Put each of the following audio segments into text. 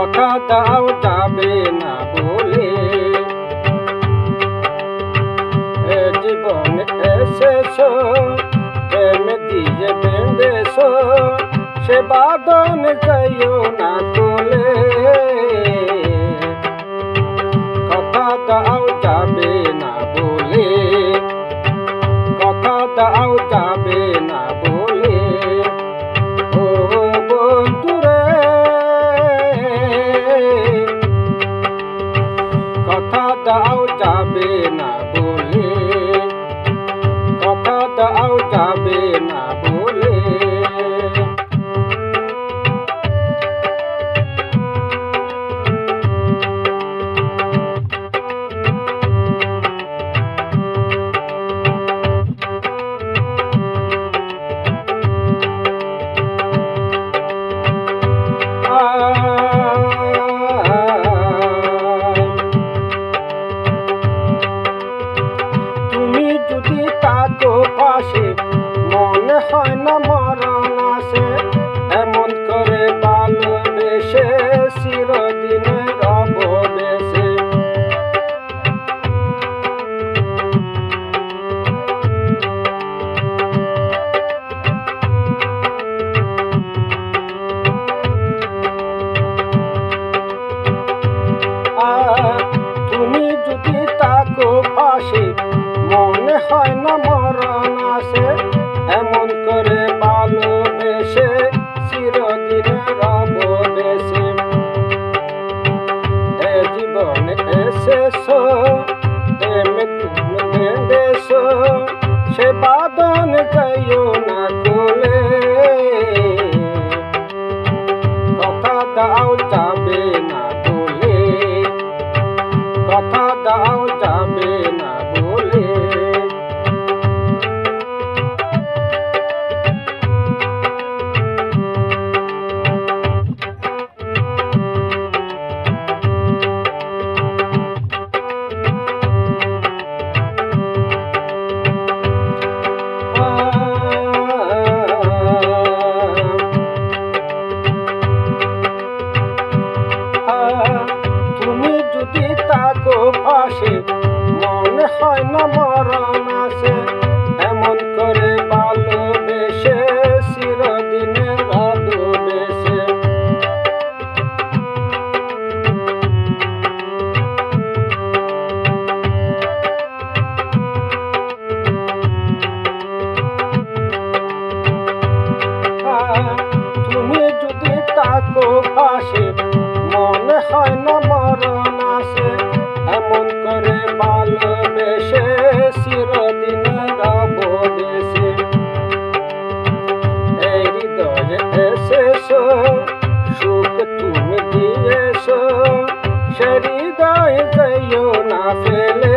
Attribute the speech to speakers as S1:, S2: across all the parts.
S1: কথা দাও যাবে না বলে। এ জীবনে এসেছ, প্রেম দিয়ে বেঁধেছো, সে বাদন যাইও না তোলে কথা দাও যাবে না বলে। কথা দাও যাবে কথা দাও যাবে না বলে। পাশে মনে হয় না মরণ আসে। এমন করে ভালোবেসে চিরদিনে রব বেসে তুমি যদি তাকো পাশে এসেছ প্রেমে তুমি বেঁধেছো সে বাদন যাইও না কোলে। কথা দাও যাবে না বলে কথা দাও যাবে পাশে মনে হয় না মরণ আসে এমন করে ভালোবেসে চিরদিনে ভালোবেসে। তুমি যদি তাকো পাশে মনে হয় না মরণ এমন করে ভালোবেসে চিরদিন রব দেশে। এই হৃদয়ে এসেছ সুখ তুমি দিয়েছ না ফেলে।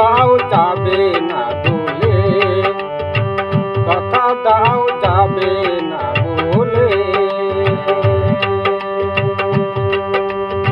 S1: দাও যাবে না দোলে। কথা দাও যাবে